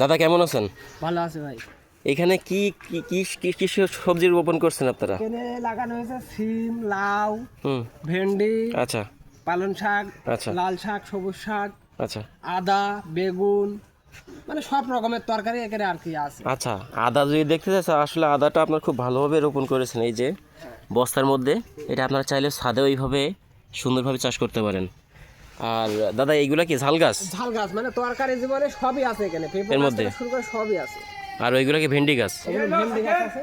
দাদা কেমন আছেন? ভালো আছে ভাই। এখানে কি কি কি কি সবজি রোপণ করছেন আপনারা? এখানে লাগানো হয়েছে সিম লাউ হুম। ভেন্ডি আচ্ছা। পালং শাক আচ্ছা। লাল শাক সবুজ শাক আচ্ছা। আদা বেগুন মানে সব রকমের তরকারি এখানে আর কি আছে। আচ্ছা আদা যদি দেখতে চাচ্ছেন আসলে আদাটা আপনার খুব ভালোভাবে রোপণ করেছেন। এই যে বস্তার মধ্যে এটা আপনারা চাইলে ছাদে ওইভাবে সুন্দরভাবে চাষ করতে পারেন। আর দাদা এইগুলা কি ঝাল গাছ? ঝাল গাছ মানে তরকারি জীবনে সবই আছে এখানে। এর মধ্যে? শুরু করে সবই আছে। আর ওইগুলো কি ভেন্ডি গাছ? ভেন্ডি গাছ আছে।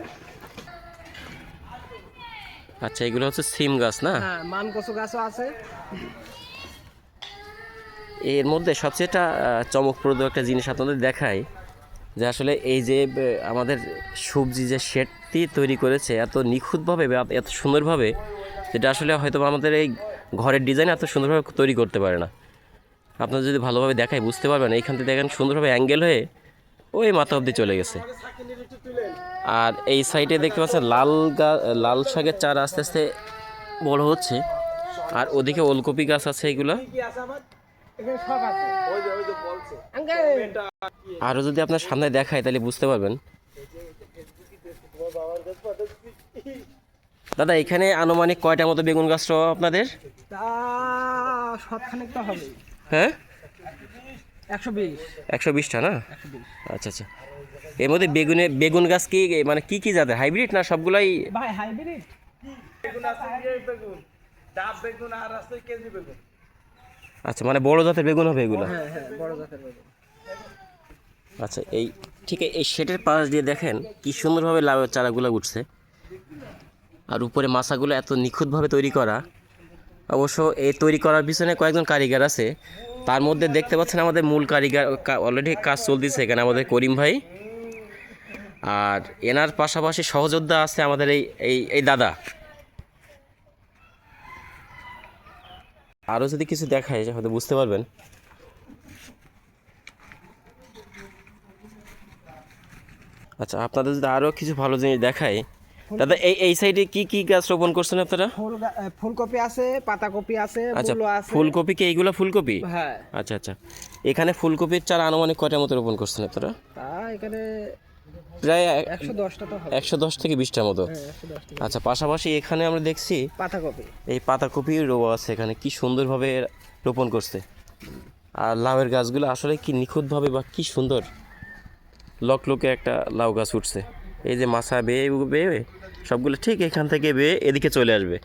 আচ্ছা এগুলো হচ্ছে সিম গাছ না? হ্যাঁ মান কচু গাছও আছে। এর মধ্যে সবচেয়ে একটা, চমকপ্রদ একটা জিনিস আপনাদের দেখায় যে আসলে এই যে আমাদের সবজি যে শেডটি তৈরি করেছে এত নিখুঁতভাবে এত সুন্দরভাবে যেটা আসলে হয়তো আমাদের এই ঘরের ডিজাইন এত সুন্দরভাবে তৈরি করতে পারে না। আপনারা যদি ভালোভাবে দেখায় বুঝতে পারবেন, এইখান থেকে দেখেন সুন্দরভাবে অ্যাঙ্গেল হয়ে ওই মাথা অবধি চলে গেছে। আর এই সাইডে দেখতে পাচ্ছেন লাল গা, লাল শাকের চারা আস্তে আস্তে বড় হচ্ছে। আর ওদিকে ওলকপি গাছ আছে বলছে আরও যদি আপনার সামনে দেখায়, তাহলে বুঝতে পারবেন। দাদা এখানে আনুমানিক কয়টা মতো বেগুন গাছ আপনাদের? হ্যাঁ? একশো বিশ। একশো বিশটা না? আচ্ছা আচ্ছা। এর মধ্যে বেগুনে বেগুন গাছ কি মানে কি কি জাতের? হাইব্রিড না সবগুলাই? হাইব্রিড? আচ্ছা মানে বড় জাতের বেগুন হবে এগুলো? হ্যাঁ হ্যাঁ বড় জাতের বেগুন। আচ্ছা এই ঠিক এই শেটের পাশ দিয়ে দেখেন কি সুন্দরভাবে লাউয়ের চারাগুলো উঠছে। আর উপরে মাছাগুলো এত নিখুঁতভাবে তৈরি করা, অবশ্য এই তৈরি করার পিছনে কয়েকজন কারিগর আছে। তার মধ্যে দেখতে পাচ্ছেন আমাদের মূল কারিগর অলরেডি কাজ চলতেছে এখানে আমাদের করিম ভাই। আর এনার পাশাপাশি সহযোদ্ধা আছে আমাদের এই এই এই দাদা। আরও যদি কিছু দেখায়, হয়তো বুঝতে পারবেন। আচ্ছা আপনাদের যদি আরও কিছু ভালো জিনিস দেখায় দাদা এই এই সাইডে কি কি গাছ রোপণ করছেন আপনারা? ফুল ফুলকপি আছে পাতাকপি আছে আচ্ছা ফুলকপি কি এইগুলো ফুলকপি? হ্যাঁ। আচ্ছা আচ্ছা। এখানে ফুলকপির চারা আনুমানিক কয়টার মতো রোপণ করছেন আপনারা? তা এখানে প্রায় একশো দশ থেকে বিশটার মতো। হ্যাঁ আচ্ছা পাশাপাশি এখানে আমরা দেখছি পাতাকপি। এই পাতাকপি রোয়া আছে এখানে। কি সুন্দরভাবে রোপণ করছে। আর লাউয়ের গাছগুলো আসলে কি নিখুঁতভাবে বা কি সুন্দর। লকলকে একটা লাউ গাছ উঠছে। এই যে মাছা বেয়ে বেয়ে সবগুলো ঠিক এখান থেকে বেয়ে এদিকে চলে আসবে।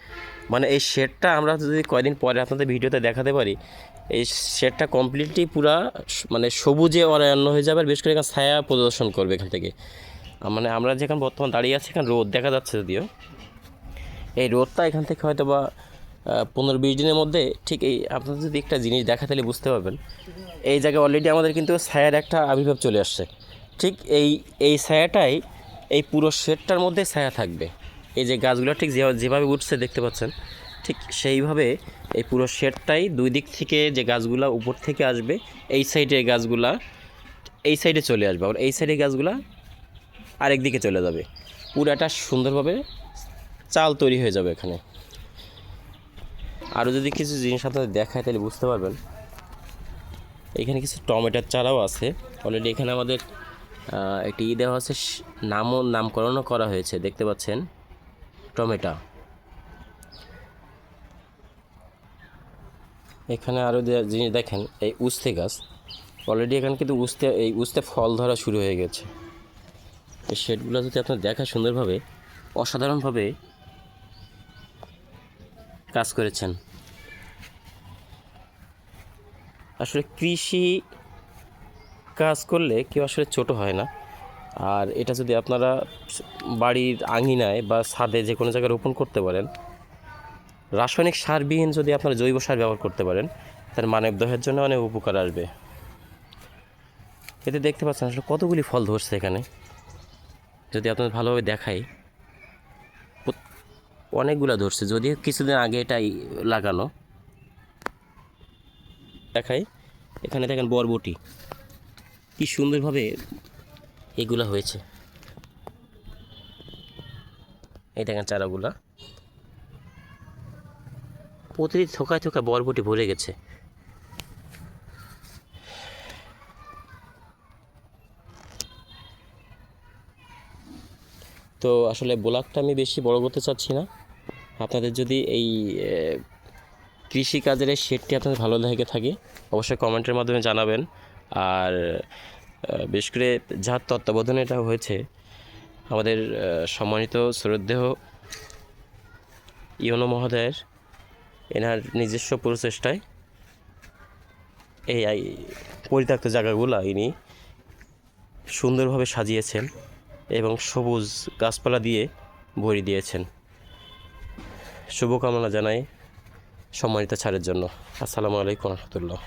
মানে এই শেডটা আমরা যদি কয়দিন পরে আপনাদের ভিডিওতে দেখাতে পারি, এই শেডটা কমপ্লিটলি পুরা মানে সবুজে অরণ্য হয়ে যাবে আর বেশ করে এখানে ছায়া প্রদর্শন করবে এখান থেকে। মানে আমরা যেখানে বর্তমান দাঁড়িয়ে আছি, এখানে রোদ দেখা যাচ্ছে যদিও। এই রোদটা এখান থেকে হয়তো বা পনেরো বিশ দিনের মধ্যে ঠিক এই আপনাদের যদি একটা জিনিস দেখা তাহলে বুঝতে পারবেন। এই জায়গায় অলরেডি আমাদের কিন্তু ছায়ার একটা আবির্ভাব চলে আসছে। ঠিক এই এই ছায়াটাই এই পুরো শেডটার মধ্যে ছায়া থাকবে। এই যে গাছগুলো ঠিক যেভাবে উঠছে দেখতে পাচ্ছেন, ঠিক সেইভাবে এই পুরো শেডটাই দুই দিক থেকে যে গাছগুলা উপর থেকে আসবে, এই সাইডে গাছগুলা, এই সাইডে চলে আসবে। আর এই সাইডে গাছগুলা আরেক দিকে চলে যাবে। পুরাটা সুন্দরভাবে চাল তৈরি হয়ে যাবে এখানে। আরও যদি কিছু জিনিস আপনাদের দেখায়, তাহলে বুঝতে পারবেন। এখানে কিছু টমেটোর চারাও আছে। অলরেডি এখানে আমাদের একটি ই দেওয়া নামও নামকরণও করা হয়েছে, দেখতে পাচ্ছেন, টমেটো। এখানে আরও জিনিস দেখেন, এই উস্তে গাছ। অলরেডি এখানে কিন্তু উস্তে, এই উস্তে ফল ধরা শুরু হয়ে গেছে। এই শেডগুলো যদি আপনার দেখা সুন্দরভাবে, অসাধারণভাবে কাজ করেছেন। আসলে কৃষি কাজ করলে কেউ আসলে ছোট হয় না। আর এটা যদি আপনারা বাড়ির আঙিনায় বা ছাদে যে কোনো জায়গায় রোপণ করতে পারেন, রাসায়নিক সারবিহীন যদি আপনারা জৈব সার ব্যবহার করতে পারেন, তার মানব দেহের জন্য অনেক উপকার আসবে। এতে দেখতে পাচ্ছেন আসলে কতগুলি ফল ধরছে এখানে। যদি আপনাদের ভালোভাবে দেখাই অনেকগুলো ধরছে। যদিও কিছুদিন আগে এটাই লাগানো। দেখাই, এখানে দেখেন বরবটি। কি সুন্দরভাবে এগুলা হয়েছে? এই দেখেন চারাগুলা। প্রতিদিন থোকায় থোকায় বরবটি ভরে গেছে। তো আসলে ব্লগটা আমি বেশি বড় করতে চাচ্ছি না। আপনাদের যদি এই কৃষিকাজের সেটটি আপনাদের ভালো লেগে থাকে, অবশ্যই কমেন্টের মাধ্যমে জানাবেন। আর বিশেষ করে যার তত্ত্বাবধানে এটা হয়েছে, আমাদের সম্মানিত শ্রদ্ধেয় ইয়নো মহোদয়ের, এনার নিজস্ব প্রচেষ্টায় এই এই পরিত্যক্ত জায়গাগুলো ইনি সুন্দরভাবে সাজিয়েছেন এবং সবুজ গাছপালা দিয়ে ভরি দিয়েছেন। শুভকামনা জানাই সম্মানিত ছাড়ের জন্য। আসসালামু আলাইকুম রহমতুল্লাহ।